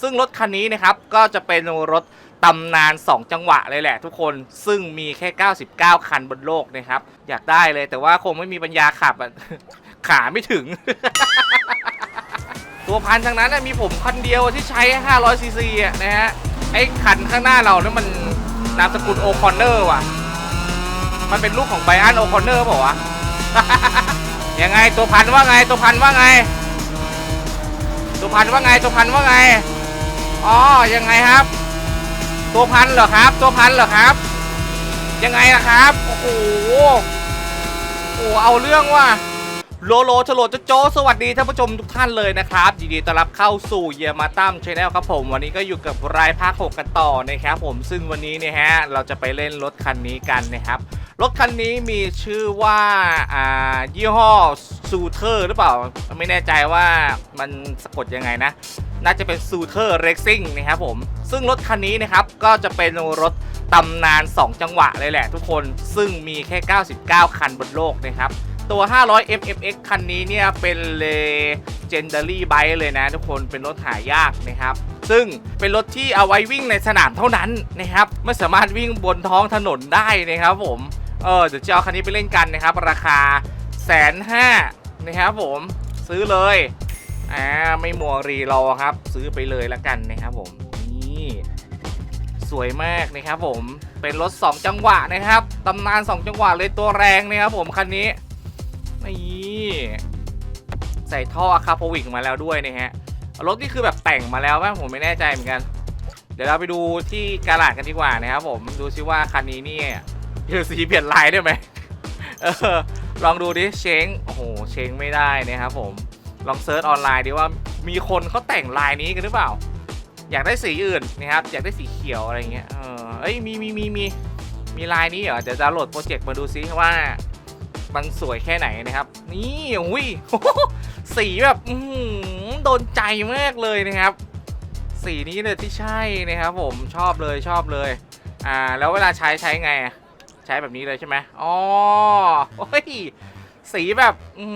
ซึ่งรถคันนี้นะครับก็จะเป็นรถตำนาน 2 จังหวะเลยแหละทุกคนซึ่งมีแค่ 99 คันบนโลกนะครับ อยากได้เลยแต่ว่าคงไม่มีปัญญาขับอะขาไม่ถึง ตัวพันทั้งนั้นมีผมคันเดียวที่ใช้ 500 ซีซีอะนะฮะไอ้คันข้างหน้าเราเนี่ยมันนามสกุลโอคอนเนอร์ว่ะ มันเป็นลูกของไบอันโอคอนเนอร์เปล่าวะยังไงตัวพันว่าไงตัวพันว่าไง ตัวพันว่าไงตัวพันว่าไง อ๋อยังไงครับ ตัวพันเหรอครับ ตัวพันเหรอครับ ยังไงล่ะครับ โอ้โหโอ้โหเอาเรื่องว่ะโลโลฉลดโจโจสวัสดีท่านผู้ชมทุกท่านเลยนะครับยินดีต้อนรับเข้าสู่เยยมาตั้มชาแนลครับผม วันนี้ก็อยู่กับรายภาค6กันต่อนะครับผมซึ่งวันนี้เนี่ยฮะเราจะไปเล่นรถคันนี้กันนะครับ รถคันนี้มีชื่อว่าอ่ายี่ห้อซูเทอร์หรือเปล่า ไม่แน่ใจว่ามันสะกดยังไงนะ น่าจะเป็นซูเทอร์เร็กซิ่งนะครับผม ซึ่งรถคันนี้นะครับก็จะเป็นรถตำนาน 2 จังหวะเลยแหละทุกคน ซึ่งมีแค่ 99 คันบนโลกนะครับ ตัว 500 mmx คันนี้เนี่ยเป็น legendary bike เลยนะทุกคน เป็นรถหายากนะครับ ซึ่งเป็นรถที่เอาไว้วิ่งในสนามเท่านั้นนะครับ ไม่สามารถวิ่งบนท้องถนนได้นะครับผม เออเดี๋ยวจะเอาคันนี้ไปเล่นกันนะครับ ราคาแสนห้านะครับผมซื้อเลย อ่าไม่มัวรีรอครับ ซื้อไปเลยละกันนะครับผมนี่สวยมากนะครับผมเป็นรถ 2 จังหวะนะครับตำนาน 2 จังหวะเลยตัวแรงนะครับผมคันนี้นี่ใส่ท่ออะคาโพวิกมาแล้วด้วยนะฮะรถนี่คือแบบแต่งมาแล้วป่ะผมไม่แน่ใจเหมือนกัน เดี๋ยวเราไปดูที่กาลาดกันดีกว่านะครับผมดูซิว่าคันนี้เนี่ยเดี๋ยวสีเปลี่ยนลายได้ไหมออลองดูดิเชงโอ้โหเชงไม่ได้นะครับผม ลองเซิร์ชออนไลน์ดิว่ามีคนเขาแต่งลายนี้กันหรือเปล่า อยากได้สีอื่นนะครับ อยากได้สีเขียวอะไรเงี้ย เออเอ้ยมีมีมีมีมีลายนี้เหรอเดี๋ยวจะโหลดโปรเจกต์มาดูซิว่ามันสวยแค่ไหนนะครับ นี่อุ้ยสีแบบอืโดนใจมากเลยนะครับ สีนี้เลยที่ใช่นะครับ ผมชอบเลยชอบเลย อ่า แล้วเวลาใช้ใช้ไง ใช้แบบนี้เลยใช่ไหมอ๋อโอ้ย สีแบบอื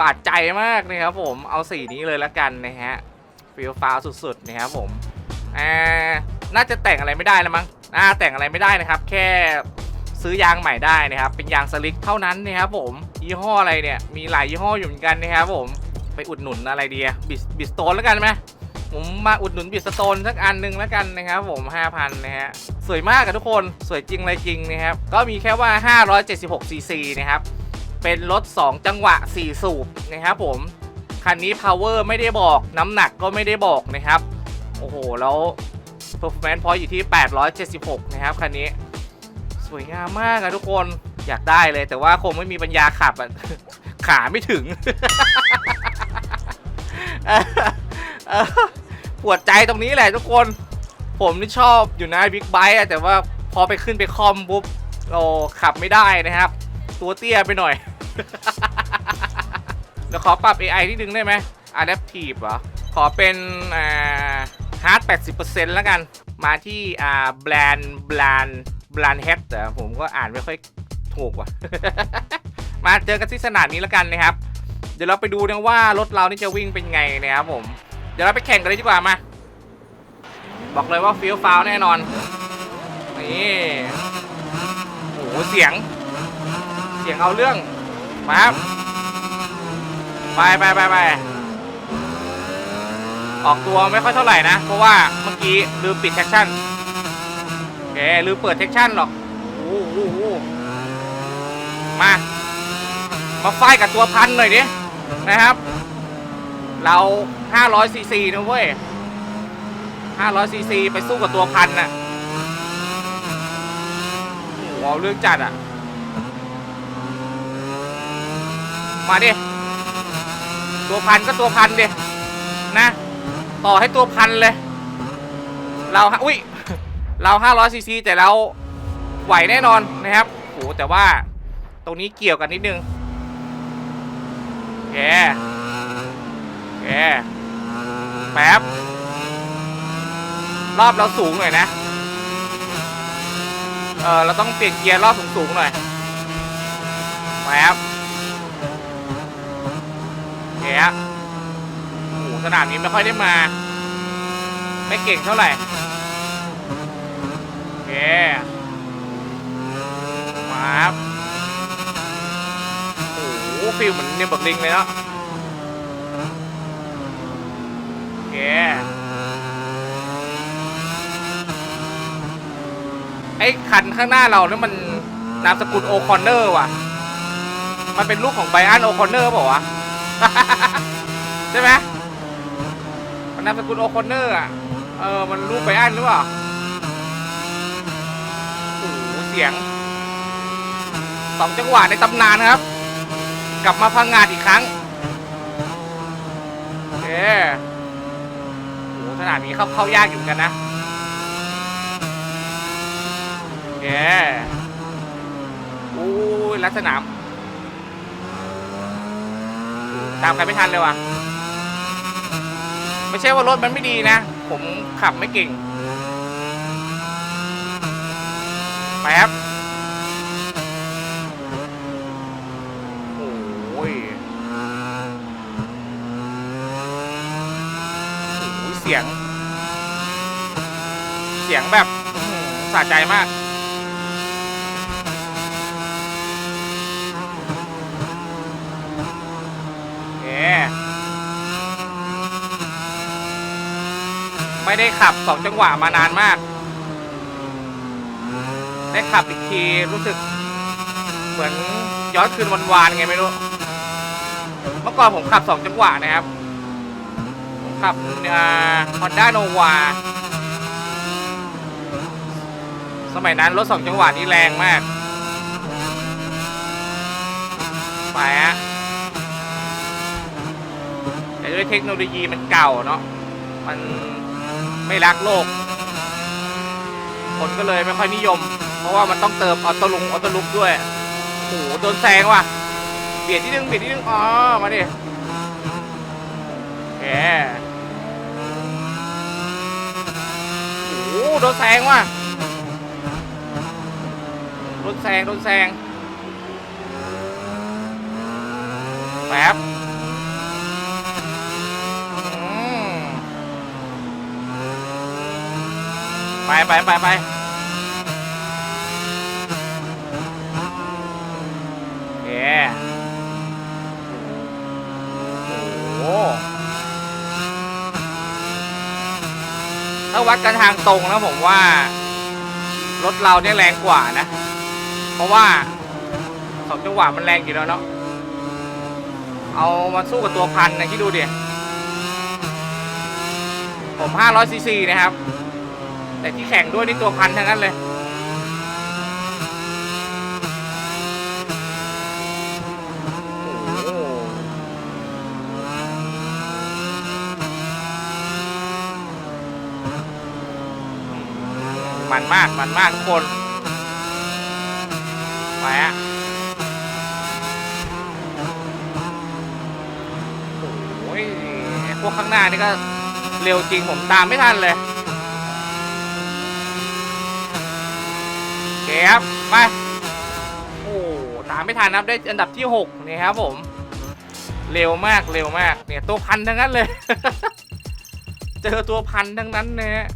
บาดใจมากนะครับผมเอาสีนี้เลยละกันนะฮะฟิลฟ้าสุดๆนะครับผมอ่าน่าจะแต่งอะไรไม่ได้แล้วมั้งอ่าแต่งอะไรไม่ได้นะครับ แค่ซื้อยางใหม่ได้นะครับ เป็นยางสลิกเท่านั้นนะครับผมยี่ห้ออะไรเนี่ยมีหลายยี่ห้ออยู่เหมือนกันนะครับผมไปอุดหนุนอะไรดีอะบิสบิสโตนแล้วกันไหม ผมมาอุดหนุนบิสโตนสักอันหนึ่งแล้วกันนะครับผม5,000นะฮะสวยมากอะทุกคนสวยจริงอะไรจริงนะครับก็มีแค่ว่า 576 ซีซีนะครับเป็นรถ 2 จังหวะ 4 สูบนะครับผมคันนี้ power ไม่ได้บอกน้ำหนักก็ไม่ได้บอกนะครับ โอ้โห แล้ว performance point อยู่ที่ 876 นะครับ คันนี้ สวยงามมากอะทุกคนอยากได้เลยแต่ว่าคงไม่มีปัญญาขับอะขาไม่ถึง ปวดใจตรงนี้แหละทุกคน ผมนี่ชอบอยู่นะบิ๊กไบค์แต่ว่าพอไปขึ้นไปคอมปุ๊บเราขับไม่ได้นะครับ ตัวเตี้ยไปหน่อยเดี๋ยวขอปรับ AI ที่ดึงได้ไหม Adaptive เหรอ ขอเป็นอ่า Hard 80%แล้วกัน มาที่อ่า Bland Bland Bland Head แต่ผมก็อ่านไม่ค่อยถูกว่ะ มาเจอกันที่สนามนี้แล้วกันนะครับ เดี๋ยวเราไปดูนะว่ารถเรานี่จะวิ่งเป็นไงนะครับผม เดี๋ยวเราไปแข่งกันเลยดีกว่ามา บอกเลยว่าฟิลฟาวแน่นอน นี่โอ้โหเสียง เสียงเอาเรื่อง มาครับ ไปไปไปไปออกตัวไม่ค่อยเท่าไหร่นะ เพราะว่าเมื่อกี้ลืมปิดแท็กชั่นโอเคลืมเปิดแท็กชั่นหรอกโอ้โหโอ้โหมา มาไฟกับตัวพันหน่อยดินะครับ เรา500ซีซีนะเว้ย500ซีซีไปสู้กับตัวพันน่ะโอ้โหเอาเรื่องจัดอะ มาดิ ตัวพันก็ตัวพันดิ นะ ต่อให้ตัวพันเลย เราอุ้ย เรา500ซีซีแต่เราไหวแน่นอนนะครับโหแต่ว่าตรงนี้เกี่ยวกันนิดนึงแก แกแป๊บ รอบเราสูงหน่อยนะ เออเราต้องเปลี่ยนเกียร์รอบสูงๆหน่อยแป๊บแกโอ้โหสนามนี้ไม่ค่อยได้มา ไม่เก่งเท่าไหร่โอเคมาครับโอ้โหฟิลเหมือนเนี่ยบักลิงเลยเนาะโอเค ไอ้คันข้างหน้าเราเนี่ยมันนามสกุลโอคอนเนอร์ว่ะ มันเป็นลูกของไบอันโอคอนเนอร์เปล่าวะ ใช่ไหมมันนามสกุลโอคอนเนอร์อะ เออ มันรูปไบอันหรือเปล่าโอ้โหเสียงสองจังหวะในตำนานครับ กลับมาพังงาดอีกครั้ง โอเคโอ้โห สนามนี้เข้าเข้ายากอยู่กันนะโอเคอู้ยลัดสนามตามใครไม่ทันเลยว่ะ ไม่ใช่ว่ารถมันไม่ดีนะ ผมขับไม่เก่งไปครับ โอ้ยโอ้ยเสียง เสียงแบบสะใจมากโอไม่ได้ขับสองจังหวะมานานมาก ได้ขับอีกทีรู้สึก เหมือนย้อนคืนวันวานไงไม่รู้ เมื่อก่อนผมขับสองจังหวะนะครับ ขับฮอนด้าโนวาสมัยนั้นรถสองจังหวะนี่แรงมาก ไปฮะแต่ด้วยเทคโนโลยีมันเก่าเนาะมันไม่รักโลก คนก็เลยไม่ค่อยนิยม เพราะว่ามันต้องเติมออโต้ลุงออโต้ลุกด้วยโอ้โหโดนแซงว่ะ เบียดที่นึงเบียดที่นึงอ๋อ มาดิแก โอ้โดนแซงว่ะโดนแซงโดนแซงแป๊บไปไปไปไปโอเคโอ้โห ถ้าวัดกันทางตรงนะผมว่า รถเราเนี่ยแรงกว่านะ เพราะว่าสองจังหวะมันแรงอยู่แล้วเนาะเอามาสู้กับตัวพันนะคิดดูเดี๋ยผม500ซีซีนะครับ แต่ที่แข่งด้วยนี่ตัวพันทั้งนั้นเลย โอ้โห มันมากมันมากทุกคนไปอะโอ้ยพวกข้างหน้านี่ก็เร็วจริงผมตามไม่ทันเลยโอเคครับ ไป โอ้ตามไม่ทันนะครับได้อันดับที่ 6 นี่ครับผม เร็วมากเร็วมากเนี่ยตัวพันทั้งนั้นเลย เจอตัวพันทั้งนั้นนะฮะ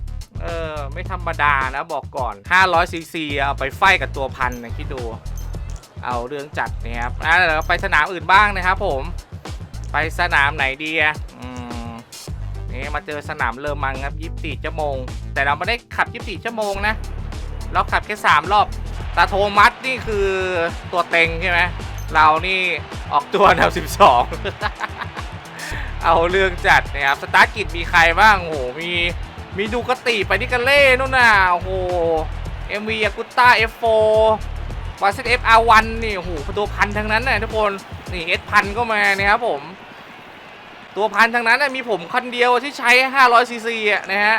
เออ ไม่ธรรมดานะบอกก่อน 500ซีซีเอาไปไฟกับตัวพันนะคิดดู เอาเรื่องจัดนะครับอะเดี๋ยวเราไปสนามอื่นบ้างนะครับผม ไปสนามไหนดีอะอืมนี่มาเจอสนามเลอมังครับยี่สิบสี่ชั่วโมง แต่เราไม่ได้ขับยี่สิบสี่ชั่วโมงนะ เราขับแค่สามรอบตาโทมัสนี่คือตัวเต็งใช่ไหมเรานี่ออกตัวแนวสิบสองเอาเรื่องจัดนะครับ สตาร์ทกิจมีใครบ้างโอ้โหมี มีดูกติไปนิกาเล่นู่นน่ะโอ้โห MV ยากุต้า F4 วาเซต FR1 นี่โอ้โหตัวพันทั้งนั้นน่ะทุกคน นี่ S พันก็มานะครับผม ตัวพันทั้งนั้นน่ะมีผมคันเดียวที่ใช้ 500 ซีซีอะนะฮะ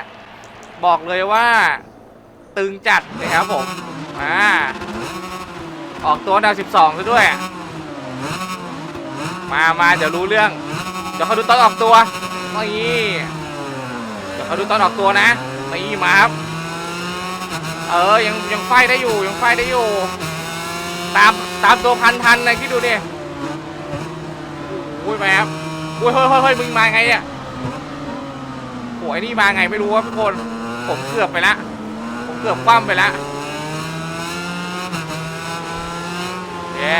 บอกเลยว่า ตึงจัดนะครับผม อ่า ออกตัวดาว 12ซะด้วย มามาเดี๋ยวรู้เรื่อง เดี๋ยวเขาดูตอนออกตัวนี่ เดี๋ยวเขาดูตอนออกตัวนะนี่มาครับ เออ ยังยังไฟได้อยู่ ยังไฟได้อยู่ ตามตามตัวพันทันนะคิดดูดิโอ้ยแมครับอ้ยเฮ้ยเฮ้ยเฮ้ยมึงมาไงอะโอ้ไอ้นี่มาไงไม่รู้ว่าทุกคน ผมเกือบไปละ ผมเกือบคว่ำไปละเย้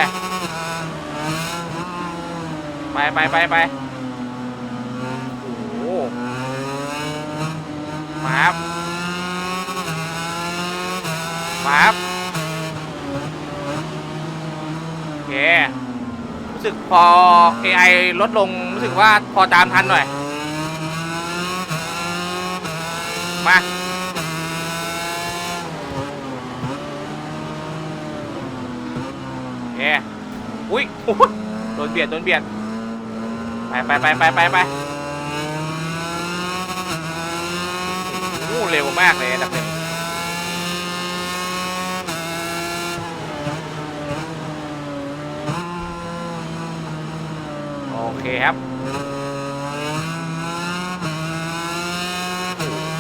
ไปไปไปไปโอ้โห มาครับมาครับโอเครู้สึกพอ AI ลดลงรู้สึกว่าพอตามทันหน่อย มาโอเคอุ้ยโดนเบียด โดนเบียด ไปไปไปไปไปไปโอ้โห เร็วมากเลยอันดับหนึ่งโอเคครับ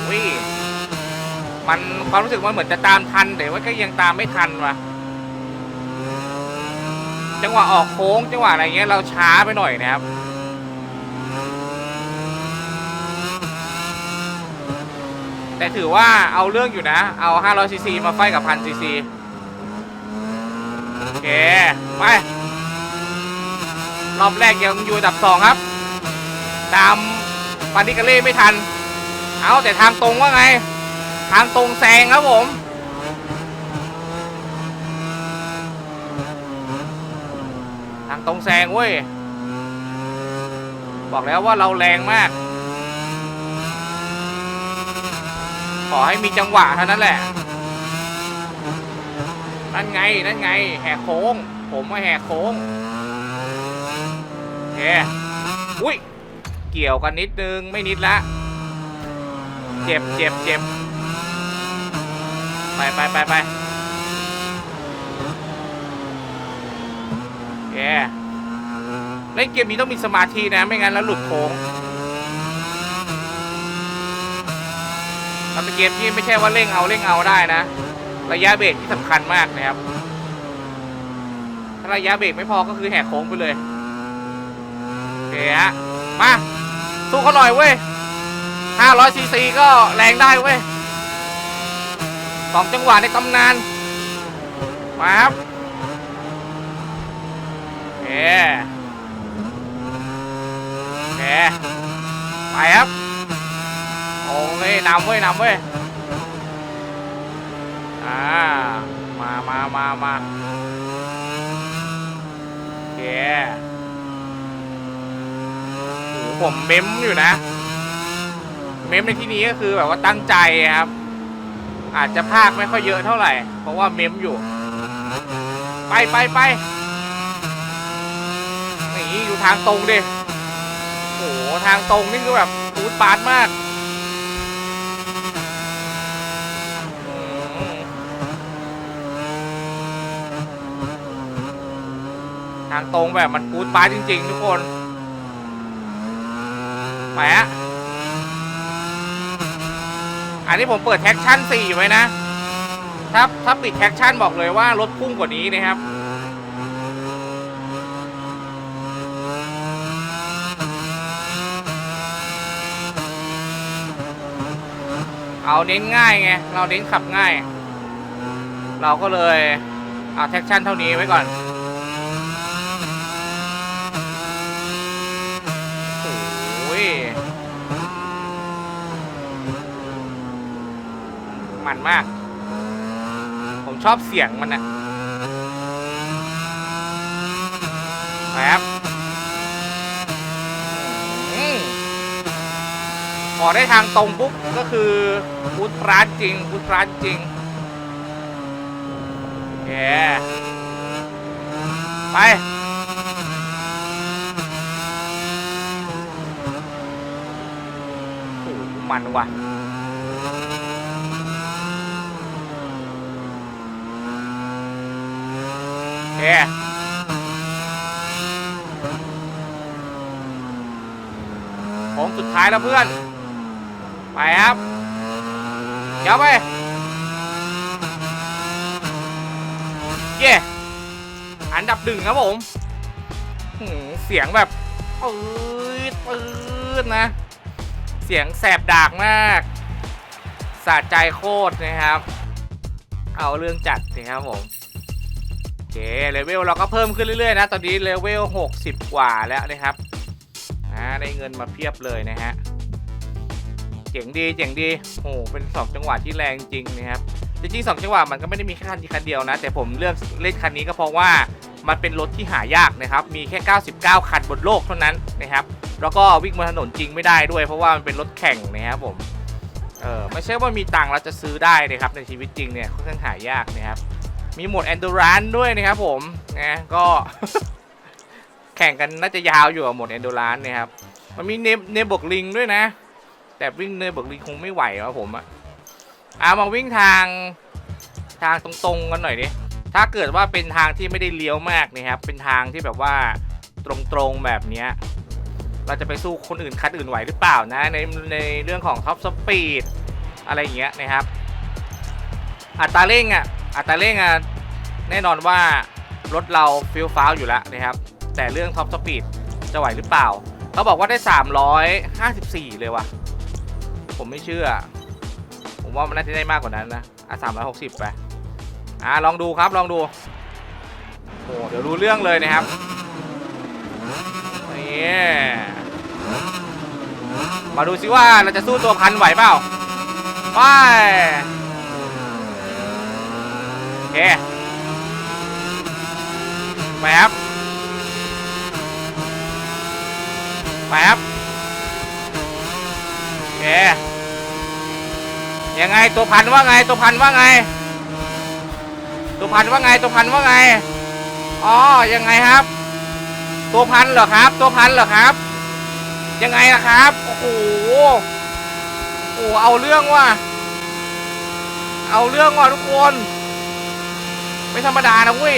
โอ้ยมันความรู้สึกมันเหมือนจะตามทันแต่ว่าก็ยังตามไม่ทันว่ะจังหวะออกโค้งจังหวะอะไรเงี้ยเราช้าไปหน่อยนะครับ แต่ถือว่าเอาเรื่องอยู่นะ เอา500ซีซีมาไฟกับ1,000ซีซีโอเค ไป รอบแรกยังอยู่อันดับ 2 ครับ ตามปานิกาเล่ไม่ทัน เอาแต่ทางตรงว่าไง ทางตรงแซงครับผมทางตรงแซงเว้ย บอกแล้วว่าเราแรงมาก ข อให้มีจังหวะเท่านั้นแหละ นั่นไง นั่นไง แหกโค้ง ผมมาแหกโค้งโอเคอุ้ย เกี่ยวกันนิดนึง ไม่นิดละ เจ็บเจ็บเจ็บไปไปไปไปโอเคเล่นเกมนี้ต้องมีสมาธินะ ไม่งั้นแล้วหลุดโค้ง มันเป็นเกมที่ไม่ใช่ว่าเร่งเอาเร่งเอาได้นะ ระยะเบรกที่สำคัญมากนะครับ ถ้าระยะเบรกไม่พอก็คือแหกโค้งไปเลยโอเคฮะมาสู้เขาหน่อยเว้ย500ซีซีก็แรงได้เว้ยสองจังหวะในตำนาน มาครับโอเคโอเคไปครับ โอ้ยนำเว้ยนำเว้ยอ่ามามามามาโอเคโอ้ผมเม้มอยู่นะ เม้มในที่นี้ก็คือแบบว่าตั้งใจครับ อาจจะพากไม่ค่อยเยอะเท่าไหร่ เพราะว่าเม้มอยู่ ไปไปไปนี่อยู่ทางตรงดิโอ้ทางตรงนี่คือแบบปูดปาดมากอืมทางตรงแบบมันปูดปาดจริง ๆ ทุกคนไปฮะอันนี้ผมเปิดแท็กชั่น4ไว้นะ ถ้าถ้าปิดแท็กชั่นบอกเลยว่ารถพุ่งกว่านี้นะครับเอาเน้นง่ายไง เราเน้นขับง่าย เราก็เลยเอาแท็กชั่นเท่านี้ไว้ก่อน โอ้ย มันมาก ผมชอบเสียงมันนะไปครับอืมพอได้ทางตรงปุ๊บก็คือพุทร้านจริงพุทร้านจริงโอเคไปมันว่ะ โอเคโค้งสุดท้ายแล้วเพื่อน ไปครับเดี๋ยวไป เย่อันดับหนึ่งครับผมเสียงแบบปืดปืดนะ เสียงแสบดากมากสะใจโคตรนะครับ เอาเรื่องจัดสิครับผม เคเลเวลเราก็เพิ่มขึ้นเรื่อยๆนะ ตอนนี้เลเวล60 กว่าแล้วนะครับอ่าได้เงินมาเพียบเลยนะฮะเจ๋งดีเจ๋งดีโอ้โหเป็น2จังหวะที่แรงจริงนะครับจริงๆ2จังหวะมันก็ไม่ได้มีแค่คันที่คันเดียวนะ แต่ผมเลือกเล่นคันนี้ก็เพราะว่ามันเป็นรถที่หายากนะครับ มีแค่ 99 คันบนโลกเท่านั้นนะครับ แล้วก็วิ่งบนถนนจริงไม่ได้ด้วย เพราะว่ามันเป็นรถแข่งนะครับผม เออไม่ใช่ว่ามีตังค์แล้วจะซื้อได้นะครับในชีวิตจริงเนี่ยค่อนข้างหายากนะครับ มีโหมด endurance ด้วยนะครับผมนะก็ แข่งกันน่าจะยาวอยู่กับโหมด endurance นะครับมันมีเนเนบกลิงด้วยนะ แต่วิ่งเนบกลิงคงไม่ไหวครับผมอะอะมาวิ่งทางทางตรงๆกันหน่อยดิถ้าเกิดว่าเป็นทางที่ไม่ได้เลี้ยวมากนะครับ เป็นทางที่แบบว่าตรงๆแบบเนี้ยเราจะไปสู้คนอื่นคันอื่นไหวหรือเปล่านะ ในในเรื่องของท็อปสปีดอะไรอย่างเงี้ยนะครับอัตราเร่งอะ อัตราเร่งอะแน่นอนว่ารถเราฟิลฟ้าวอยู่แล้วนะครับ แต่เรื่องท็อปสปีดจะไหวหรือเปล่า เขาบอกว่าได้ 354 เลยว่ะ ผมไม่เชื่อ ผมว่ามันน่าจะได้มากกว่านั้นนะ อะ 360 ไป อะ ลองดูครับลองดูโอ้เดี๋ยวรู้เรื่องเลยนะครับนี่มาดูซิว่าเราจะสู้ตัวพันไหวเปล่า ไป เคไปครับไปครับโอเคยังไงตัวพันว่าไงตัวพันว่าไง ตัวพันว่าไงตัวพันว่าไงอ๋อยังไงครับ ตัวพันเหรอครับ ตัวพันเหรอครับ ยังไงล่ะครับโอ้โหโอ้โหเอาเรื่องว่ะเอาเรื่องว่ะทุกคน ไม่ธรรมดานะเว้ย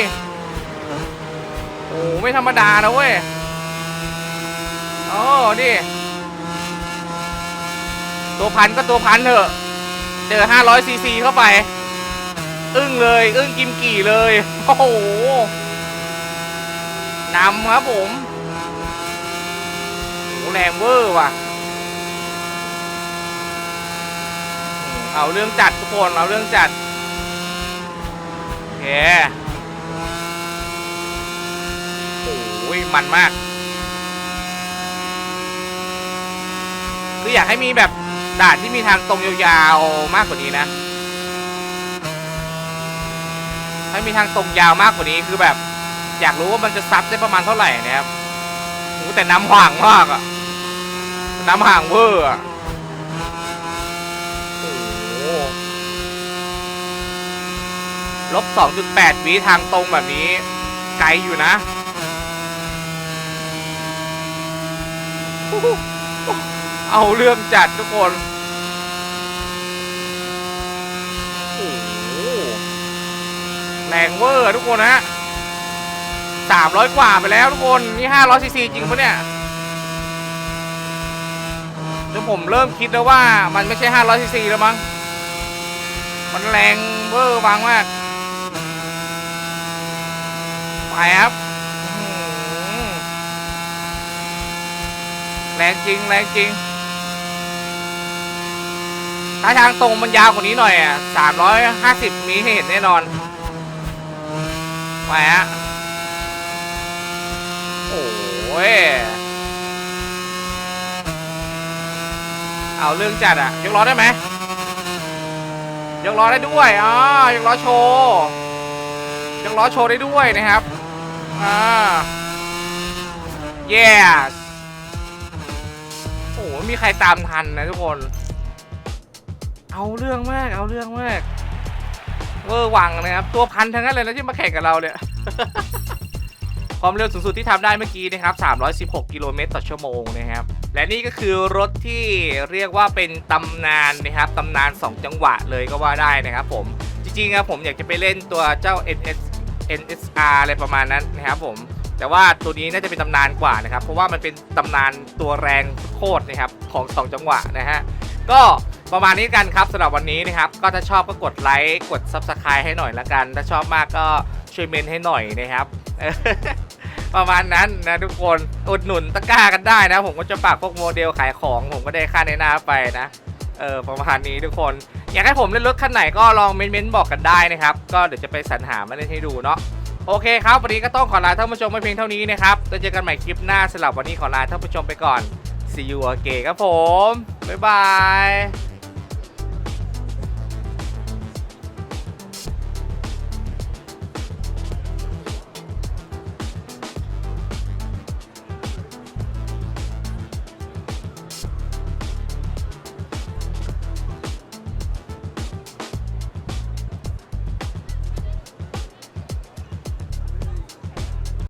โอ้ไม่ธรรมดานะเว้ยโอ้ดิตัวพันก็ตัวพันเถอะ เจอ500ซีซีเข้าไป อึ้งเลย อึ้งกิมกี่เลย โอ้โหนำครับผมโหแรงเวอร์ว่ะ เอาเรื่องจัดทุกคน เอาเรื่องจัด เคโอ้ยมันมาก คืออยากให้มีแบบด่านที่มีทางตรงยาวๆมากกว่านี้นะ ให้มีทางตรงยาวมากกว่านี้คือแบบ อยากรู้ว่ามันจะซับได้ประมาณเท่าไหร่นะครับโอ้แต่น้ำห่างมากอะน้ำห่างเวอร์อะโอ้โห ลบ 2.8 วิทางตรงแบบนี้ ไกลอยู่นะ เอาเรื่องจัดทุกคนโอ้โหแรงเวอร์ทุกคนนะฮะสามร้อยกว่าไปแล้วทุกคน นี่ห้าร้อยซีซีจริงปะเนี่ยจนผมเริ่มคิดแล้วว่ามันไม่ใช่ห้าร้อยซีซีแล้วมั้ง มันแรงเวอร์บางมาก ไปครับอื้อหือแรงจริงแรงจริง ถ้าทางตรงมันยาวกว่านี้หน่อยอะสามร้อยห้าสิบมีให้เห็นแน่นอนไปฮะโอ้ย เอาเรื่องจัดอะยกล้อได้ไหมยกล้อได้ด้วยอ๋อยกล้อโชว์ยกล้อโชว์ได้ด้วยนะครับ อ่า yes โอ้โหมีใครตามทันนะทุกคน เอาเรื่องมาก เอาเรื่องมาก เวอร์วังนะครับ ตัวพันทั้งนั้นเลยนะที่มาแข่งกับเราเนี่ย ความเร็วสูงสุดที่ทำได้เมื่อกี้นะครับ 316 กิโลเมตรต่อชั่วโมงนะครับ และนี่ก็คือรถที่เรียกว่าเป็นตำนานนะครับ ตำนาน 2 จังหวะเลยก็ว่าได้นะครับผม จริงๆครับผมอยากจะไปเล่นตัวเจ้า NS NSR อะไรประมาณนั้นนะครับผมแต่ว่าตัวนี้น่าจะเป็นตำนานกว่านะครับ เพราะว่ามันเป็นตำนานตัวแรงโคตรนะครับของ 2 จังหวะนะฮะก็ประมาณนี้กันครับสำหรับวันนี้นะครับ ก็ถ้าชอบก็กดไลค์กด Subscribe ให้หน่อยละกัน ถ้าชอบมากก็ช่วยเมนให้หน่อยนะครับ ประมาณนั้นนะทุกคนอุดหนุนตะกร้ากันได้นะ ผมก็จะฝากพวกโมเดลขายของ ผมก็ได้ค่าในหน้าไปนะเออประมาณนี้ทุกคน อยากให้ผมเล่นรถคันไหนก็ลองเม้นๆบอกกันได้นะครับ ก็เดี๋ยวจะไปสรรหามาเล่นให้ดูเนาะโอเคครับ วันนี้ก็ต้องขอลาท่านผู้ชมไปเพียงเท่านี้นะครับแล้วเจอกันใหม่คลิปหน้าสำหรับวันนี้ขอลาท่านผู้ชมไปก่อน see you again ครับผมบ๊ายบาย